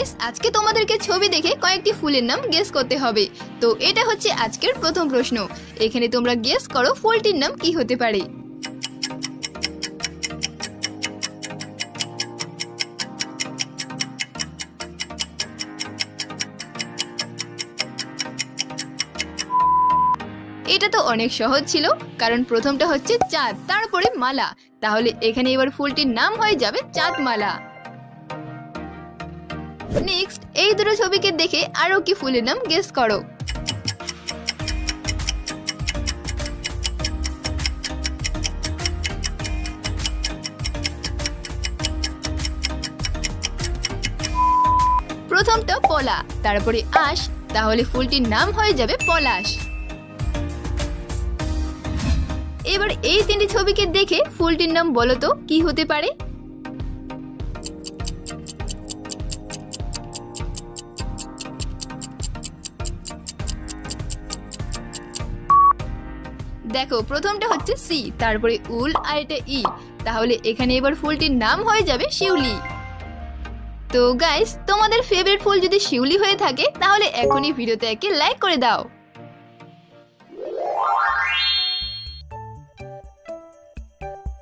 Guys আজকে তোমাদেরকে ছবি দেখে কয়েকটি ফুলের নাম গেস করতে হবে। তো এটা হচ্ছে আজকের প্রথম প্রশ্ন। এখানে তোমরা গেস করো ফুলটির নাম কি হতে পারে। এটা তো অনেক সহজ ছিল, কারণ প্রথমটা হচ্ছে চাঁদ, তারপরে মালা। তাহলে এখানে এবার ফুলটির নাম হয়ে যাবে চাঁদমালা। নেক্সট এই দুটো ছবিকে দেখে আরও কি ফুলের নাম গেস করো। প্রথমটা পলা, তারপরে আশ, তাহলে ফুলটির নাম হয়ে যাবে পলাশ। এবার এই তিনটি ছবিকে দেখে ফুলটির নাম বলো তো, কি হতে পারে? দেখো, প্রথমটা হচ্ছে সি, তারপরে উল আর এটা ই। তাহলে এখানে এবার ফুলটির নাম হয়ে যাবে শিউলি। তো গাইস তোমাদের ফেভারিট ফুল যদি শিউলি হয়ে থাকে, তাহলে এখনই ভিডিওতে একে লাইক করে দাও।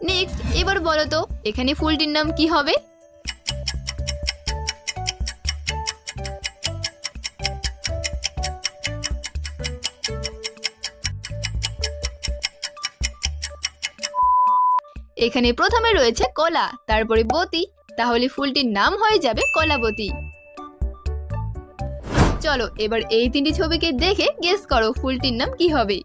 নেক্সট এবার বলো তো, এখানে ফুলটির নাম কি হবে? এখানে প্রথমে রয়েছে কলা, তারপরে বতী। তাহলে ফুলটির নাম হয়ে যাবে কলাবতী। চলো, এবার এই তিনটি ছবিকে দেখে গেস করো ফুলটির নাম কি হবে।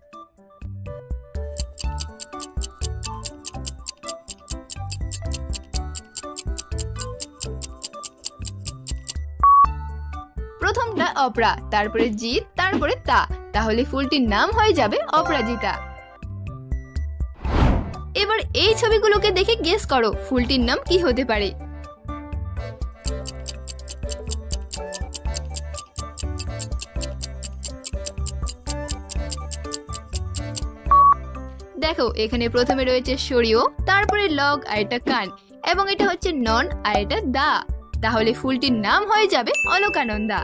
প্রথমটা অপরা, তারপরে জিৎ, তারপরে তা। তাহলে ফুলটির নাম হয়ে যাবে অপরাজিতা। এবার এই ছবিগুলোকে দেখে গেস করো, ফুলটির নাম কি হতে পারে। দেখো, এখানে প্রথমে রয়েছে সরিও, তারপরে লগ আর এটা কান, এবং এটা হচ্ছে নন আর এটা দা। তাহলে ফুলটির নাম হয়ে যাবে অলকানন্দা।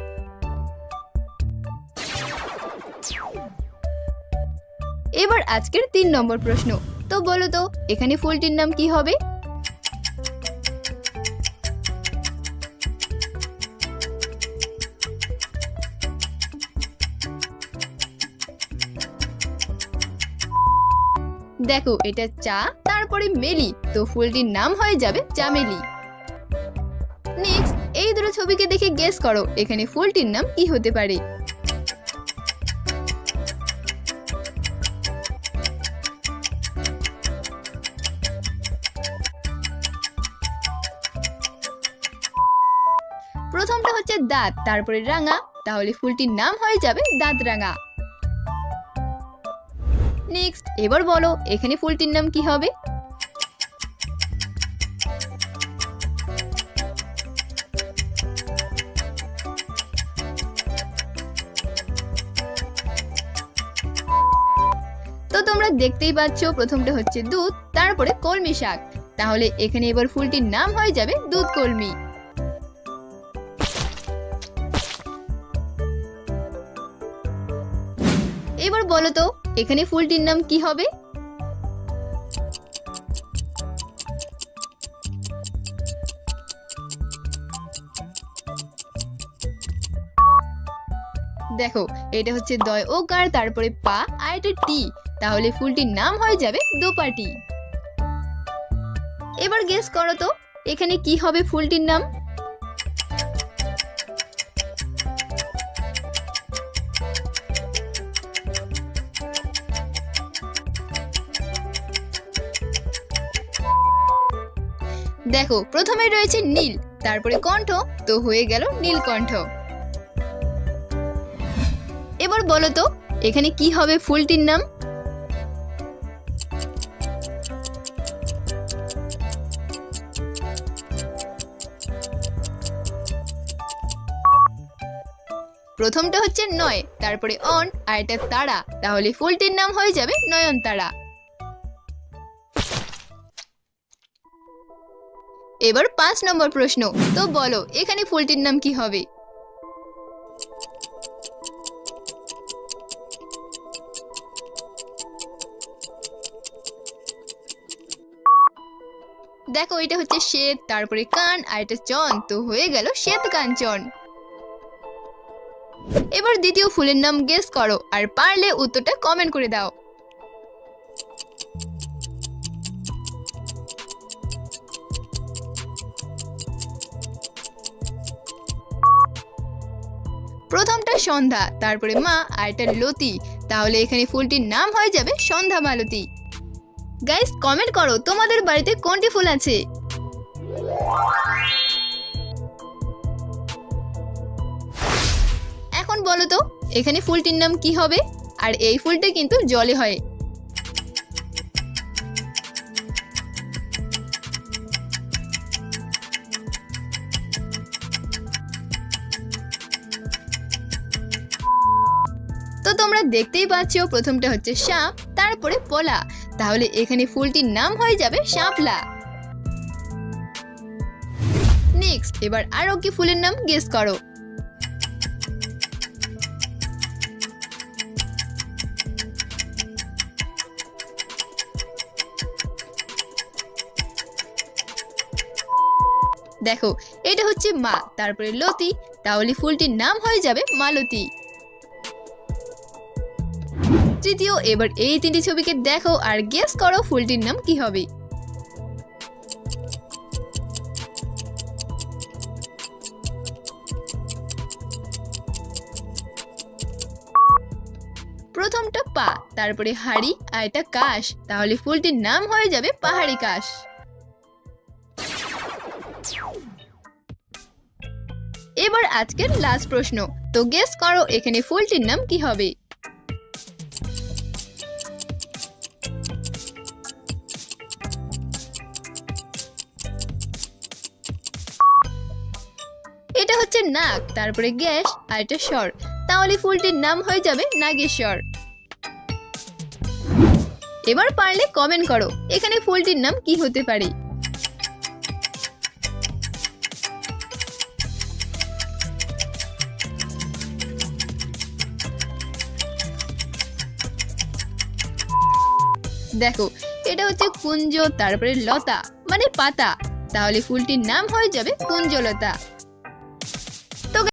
এবার আজকের তিন নম্বর প্রশ্ন। তো বলো তো, এখানে ফুলটির নাম কি হবে? দেখো, এটা চা, তারপরে মেলি। তো ফুলটির নাম হয়ে যাবে চামেলি। নেক্সট এই দুটো ছবিকে দেখে গেস করো, এখানে ফুলটির নাম কি হতে পারে? হচ্ছে দাঁত, তারপরে রাঙা, তাহলে ফুলটির নাম হয়ে যাবে দাঁত রাঙা নেক্সট এবার বলো, এখানে ফুলটির নাম কি হবে? তো তোমরা দেখতেই পাচ্ছ, প্রথমটা হচ্ছে দুধ, তারপরে কলমি শাক। তাহলে এখানে এবার ফুলটির নাম হয়ে যাবে দুধ কলমি বলো তো এখানে ফুলটির নাম কি হবে? দেখো, এটা হচ্ছে দয় ও কার তারপরে পা, আর এটা টি। তাহলে ফুলটির নাম হয়ে যাবে দোপাটি। এবার গেস করো তো, এখানে কি হবে ফুলটির নাম? দেখো প্রথমে রয়েছে নীল, তারপরে কণ্ঠ, তো হয়ে গেল নীলকণ্ঠ। এবার বলো তো, এখানে কি হবে ফুলটির নাম? প্রথমটা হচ্ছে নয়, তারপরে অন, আর এটা তারা। তাহলে ফুলটির নাম হয়ে যাবে নয়নতারা। এবার পাঁচ নম্বর প্রশ্ন। তো বলো, এখানে ফুলটির নাম কি হবে? দেখো, এটা হচ্ছে শ্বেত, তারপরে কান, আর এটা চন। তো হয়ে গেল শ্বেত কাঞ্চন এবার দ্বিতীয় ফুলের নাম গেস করো, আর পারলে উত্তরটা কমেন্ট করে দাও। প্রথমটা সন্ধ্যা, তারপরে মা আর এটা লতি। তাহলে এখানে ফুলটির নাম হয়ে যাবে সন্ধ্যা মালতী। গাইস কমেন্ট করো, তোমাদের বাড়িতে কোনটি ফুল আছে? এখন বলো তো, এখানে ফুলটির নাম কি হবে? আর এই ফুলটা কিন্তু জলে হয়। তোমরা দেখতেই পাচ্ছ, প্রথমটা হচ্ছে সাপ, তারপরে পলা। তাহলে এখানে ফুলটির নাম হয়ে যাবে শাপলা। নেক্সট এবার আরও কি ফুলের নাম গেস করো। দেখো, এটা হচ্ছে মা, তারপরে লতি, তাহলে ফুলটির নাম হয়ে যাবে মালতী। তৃতীয়, এবার এই তিনটি ছবিকে দেখো আর গেস করো ফুলটির নাম কি হবে। প্রথমটা পা, তারপরে হাড়ি আর এটা কাশ। তাহলে ফুলটির নাম হয়ে যাবে পাহাড়ি কাশ। এবার আজকের লাস্ট প্রশ্ন। তো গেস করো এখানে ফুলটির নাম কি হবে। নাক, তারপরে গ্যাস আর এটা স্বর। তাহলে ফুলটির নাম হয়ে যাবে নাগেশ্বর। এবার পারলে কমেন্ট করো, এখানে ফুলটির নাম কি হতে পারে? দেখো, এটা হচ্ছে কুঞ্জ, তারপরে লতা মানে পাতা। তাহলে ফুলটির নাম হয়ে যাবে কুঞ্জলতা।